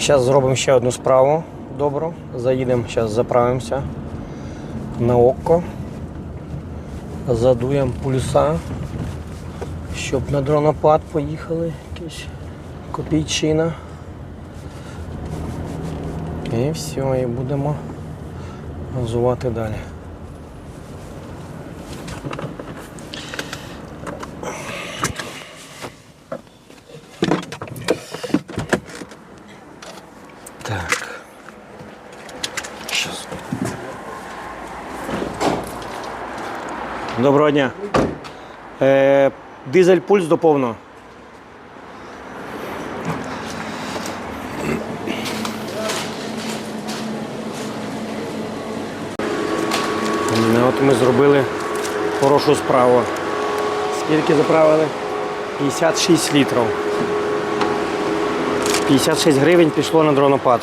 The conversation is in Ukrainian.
Зараз зробимо ще одну справу добру. Заїдемо, зараз заправимося на око. Задуємо пульса, щоб на дронопад поїхали якісь копійчина. І все, і будемо газувати далі. Доброго дня. Е, дизель пульс до. Ну, От ми зробили хорошу справу. Скільки заправили? 56 літрів. 56 гривень пішло на дронопад.